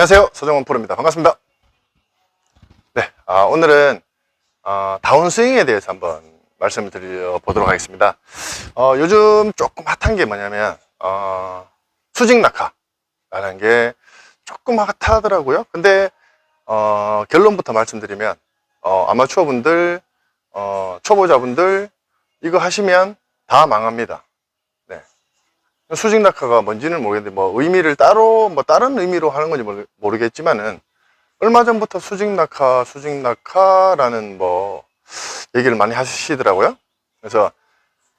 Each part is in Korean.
안녕하세요. 서정원 프로입니다. 반갑습니다. 네, 아, 오늘은 어, 다운스윙에 대해서 한번 말씀을 드려보도록 하겠습니다. 어, 요즘 조금 핫한 게 뭐냐면 어, 수직 낙하라는 게 조금 핫하더라고요. 근데 어, 결론부터 말씀드리면 어, 아마추어 분들, 어, 초보자분들 이거 하시면 다 망합니다. 네. 수직 낙하가 뭔지는 모르겠는데 뭐 의미를 따로 뭐 다른 의미로 하는 건지 모르- 모르겠지만은 얼마 전부터 수직 낙하, 수직 낙하라는 뭐 얘기를 많이 하시더라고요. 그래서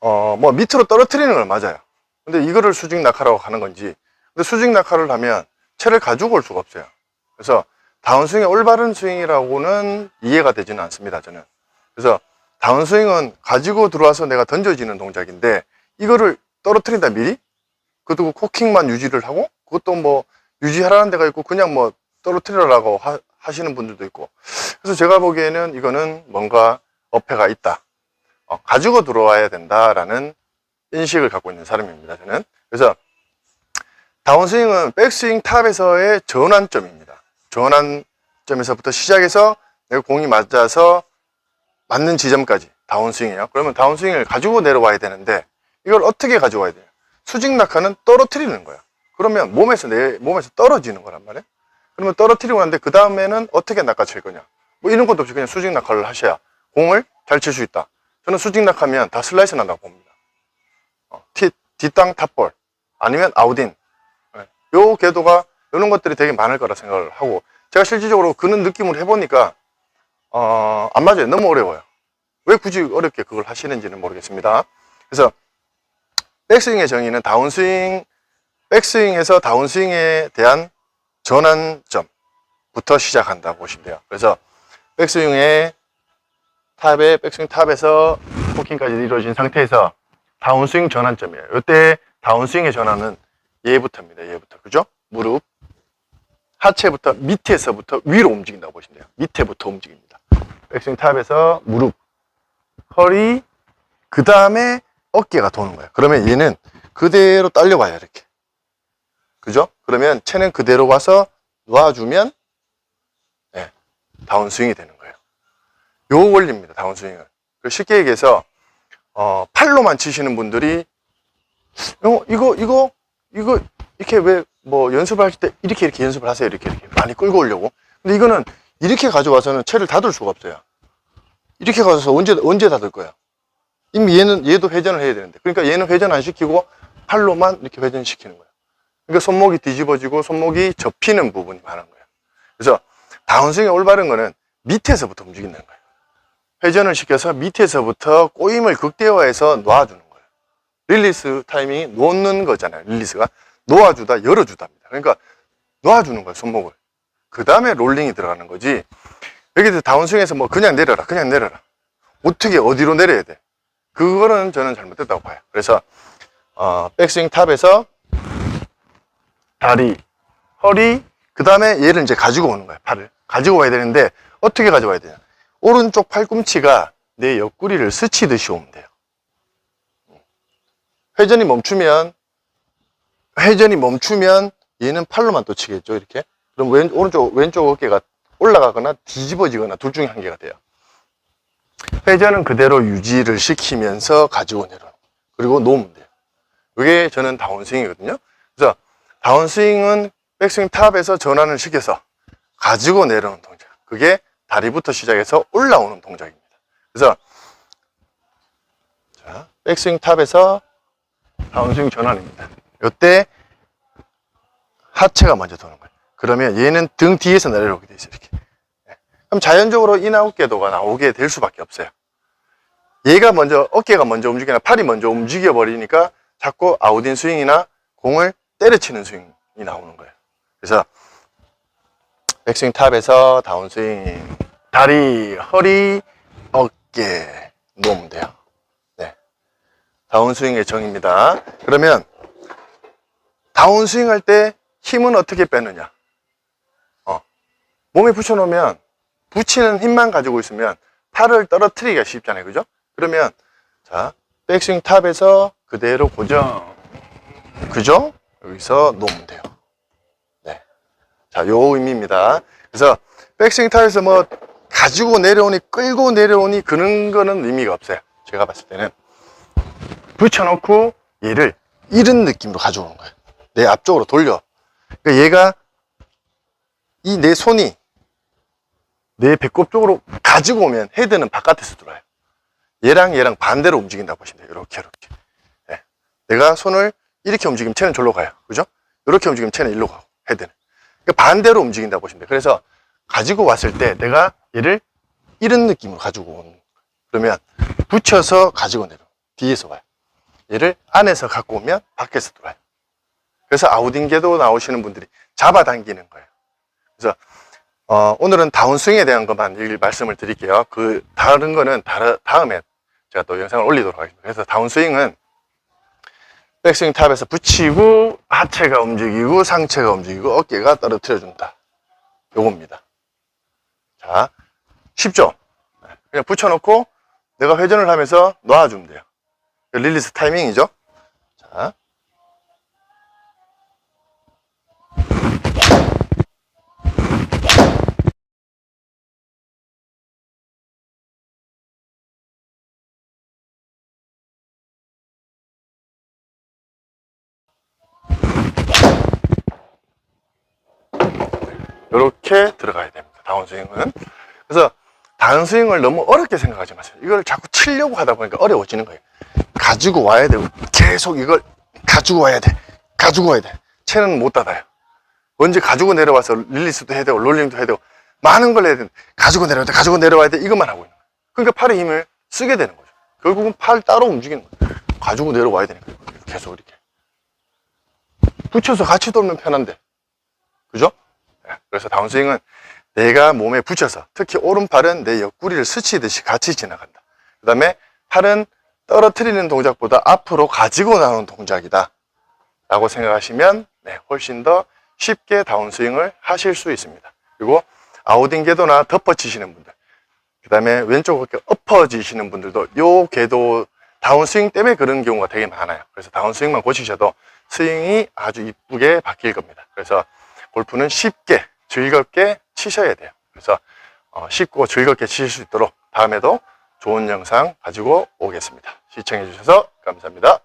어 뭐 밑으로 떨어뜨리는 건 맞아요. 근데 이거를 수직 낙하라고 하는 건지 근데 수직 낙하를 하면 채를 가지고 올 수가 없어요. 그래서 다운스윙의 올바른 스윙이라고는 이해가 되지는 않습니다. 저는. 그래서 다운스윙은 가지고 들어와서 내가 던져지는 동작인데 이거를 떨어뜨린다 미리 그것도 코킹만 유지를 하고 그것도 뭐 유지하라는 데가 있고 그냥 뭐 떨어뜨리라고 하, 하시는 분들도 있고. 그래서 제가 보기에는 이거는 뭔가 어폐가 있다. 어, 가지고 들어와야 된다라는 인식을 갖고 있는 사람입니다 저는. 그래서 다운스윙은 백스윙 탑에서의 전환점입니다. 전환점에서부터 시작해서 내가 공이 맞아서 맞는 지점까지 다운스윙이에요. 그러면 다운스윙을 가지고 내려와야 되는데 이걸 어떻게 가져와야 돼요 수직 낙하는 떨어뜨리는 거야. 그러면 몸에서 내 몸에서 떨어지는 거란 말이야. 그러면 떨어뜨리고 난데 그 다음에는 어떻게 낚아칠 거냐. 뭐 이런 것도 없이 그냥 수직 낙하를 하셔야 공을 잘 칠 수 있다. 저는 수직 낙하면 다 슬라이스 난다고 봅니다. 어, 티, 뒷땅 탑볼 아니면 아웃인. 네. 요 궤도가 이런 것들이 되게 많을 거라 생각을 하고 제가 실질적으로 그는 느낌을 해보니까 어, 안 맞아요. 너무 어려워요. 왜 굳이 어렵게 그걸 하시는지는 모르겠습니다. 그래서 백스윙의 정의는 다운스윙, 백스윙에서 다운스윙에 대한 전환점부터 시작한다고 보시면 돼요. 그래서 백스윙의 탑에, 백스윙 탑에서 포킹까지 이루어진 상태에서 다운스윙 전환점이에요. 이때 다운스윙의 전환은 얘부터입니다. 얘부터. 그죠? 무릎. 하체부터 밑에서부터 위로 움직인다고 보시면 돼요. 밑에부터 움직입니다. 백스윙 탑에서 무릎, 허리, 그 다음에 어깨가 도는 거예요. 그러면 얘는 그대로 딸려와요, 이렇게. 그죠? 그러면 채는 그대로 와서 놔주면, 네, 다운스윙이 되는 거예요. 요 원리입니다, 다운스윙은. 그 쉽게 얘기해서, 어, 팔로만 치시는 분들이, 어, 이거, 이거, 이거, 이렇게 왜, 뭐, 연습을 할 때, 이렇게, 이렇게 연습을 하세요. 이렇게, 이렇게. 많이 끌고 오려고. 근데 이거는, 이렇게 가져와서는 채를 닫을 수가 없어요. 이렇게 가져서 언제, 언제 닫을 거야? 이미 얘는 얘도 회전을 해야 되는데 그러니까 얘는 회전 안 시키고 팔로만 이렇게 회전시키는 거예요. 그러니까 손목이 뒤집어지고 손목이 접히는 부분이 많은 거예요. 그래서 다운스윙의 올바른 거는 밑에서부터 움직이는 거예요. 회전을 시켜서 밑에서부터 꼬임을 극대화해서 놔주는 거예요. 릴리스 타이밍이 놓는 거잖아요. 릴리스가 놓아주다 열어주다입니다. 그러니까 놔주는 거예요. 손목을. 그 다음에 롤링이 들어가는 거지. 여기서 다운스윙에서 뭐 그냥 내려라, 그냥 내려라. 어떻게 어디로 내려야 돼? 그거는 저는 잘못됐다고 봐요. 그래서 어, 백스윙 탑에서 다리, 허리, 그 다음에 얘를 이제 가지고 오는 거예요. 팔을 가지고 와야 되는데 어떻게 가져와야 되냐? 오른쪽 팔꿈치가 내 옆구리를 스치듯이 오면 돼요. 회전이 멈추면 회전이 멈추면 얘는 팔로만 또 치겠죠. 이렇게 그럼 왼 오른쪽 왼쪽 어깨가 올라가거나 뒤집어지거나 둘 중에 한 개가 돼요. 회전은 그대로 유지를 시키면서 가지고 내려오는 그리고 놓으면 돼요. 이게 저는 다운스윙이거든요. 그래서 다운스윙은 백스윙 탑에서 전환을 시켜서 가지고 내려오는 동작. 그게 다리부터 시작해서 올라오는 동작입니다. 그래서 자, 백스윙 탑에서 다운스윙 전환입니다. 이때 하체가 먼저 도는 거예요. 그러면 얘는 등 뒤에서 내려오게 돼 있어요. 이렇게. 그럼 자연적으로 인아웃 궤도가 나오게 될 수밖에 없어요. 얘가 먼저 어깨가 먼저 움직이나 팔이 먼저 움직여 버리니까 자꾸 아웃인 스윙이나 공을 때려치는 스윙이 나오는 거예요. 그래서 백스윙 탑에서 다운스윙 다리, 허리, 어깨 놓으면 돼요. 네. 다운스윙의 정입니다. 그러면 다운스윙 할 때 힘은 어떻게 빼느냐? 어. 몸에 붙여놓으면 붙이는 힘만 가지고 있으면 팔을 떨어뜨리기가 쉽잖아요. 그죠? 그러면, 자, 백스윙 탑에서 그대로 고정. 그죠? 여기서 놓으면 돼요. 네. 자, 요 의미입니다. 그래서 백스윙 타에서 뭐 가지고 내려오니 끌고 내려오니 그런 거는 의미가 없어요. 제가 봤을 때는 붙여놓고 얘를 이런 느낌으로 가져오는 거예요. 내 앞쪽으로 돌려. 그러니까 얘가 이 내 손이 내 배꼽 쪽으로 가지고 오면 헤드는 바깥에서 들어와요. 얘랑 얘랑 반대로 움직인다고 보시면 돼요. 이렇게 이렇게. 예. 내가 손을 이렇게 움직이면 채는 절로 가요. 그죠? 이렇게 움직이면 채는 일로 가고 헤드는. 그러니까 반대로 움직인다고 보시면 돼요. 그래서 가지고 왔을 때 내가 얘를 이런 느낌으로 가지고 거예요. 그러면 붙여서 가지고 내려. 뒤에서 와요. 얘를 안에서 갖고 오면 밖에서 들어와요. 그래서 아웃인계도 나오시는 분들이 잡아당기는 거예요. 그래서 어, 오늘은 다운스윙에 대한 것만 일 말씀을 드릴게요. 그 다른 거는 다르, 다음에 제가 또 영상을 올리도록 하겠습니다. 그래서 다운스윙은 백스윙 탑에서 붙이고 하체가 움직이고 상체가 움직이고 어깨가 떨어뜨려 준다. 요겁니다. 자, 쉽죠? 그냥 붙여놓고 내가 회전을 하면서 놔주면 돼요. 릴리스 타이밍이죠? 자. 이렇게 들어가야 됩니다. 다운 스윙은. 그래서 다운 스윙을 너무 어렵게 생각하지 마세요. 이걸 자꾸 치려고 하다 보니까 어려워지는 거예요. 가지고 와야 되고 계속 이걸 가지고 와야 돼. 가지고 와야 돼. 채는 못 닫아요. 언제 가지고 내려와서 릴리스도 해야 되고 롤링도 해야 되고 많은 걸 해야 되는데 가지고 내려와야 돼. 가지고 내려와야 돼. 이것만 하고 있는 거예요. 그러니까 팔의 힘을 쓰게 되는 거죠. 결국은 팔 따로 움직이는 거예요. 가지고 내려와야 되니까 계속 이렇게 붙여서 같이 돌면 편한데 그죠? 네, 그래서 다운스윙은 내가 몸에 붙여서 특히 오른팔은 내 옆구리를 스치듯이 같이 지나간다. 그 다음에 팔은 떨어뜨리는 동작보다 앞으로 가지고 나오는 동작이다. 라고 생각하시면 네, 훨씬 더 쉽게 다운스윙을 하실 수 있습니다. 그리고 아웃인 궤도나 덮어치시는 분들, 그 다음에 왼쪽 어깨 엎어지시는 분들도 요 궤도 다운스윙 때문에 그런 경우가 되게 많아요. 그래서 다운스윙만 고치셔도 스윙이 아주 이쁘게 바뀔 겁니다. 그래서 골프는 쉽게 즐겁게 치셔야 돼요. 그래서 어, 쉽고 즐겁게 치실 수 있도록 다음에도 좋은 영상 가지고 오겠습니다. 시청해 주셔서 감사합니다.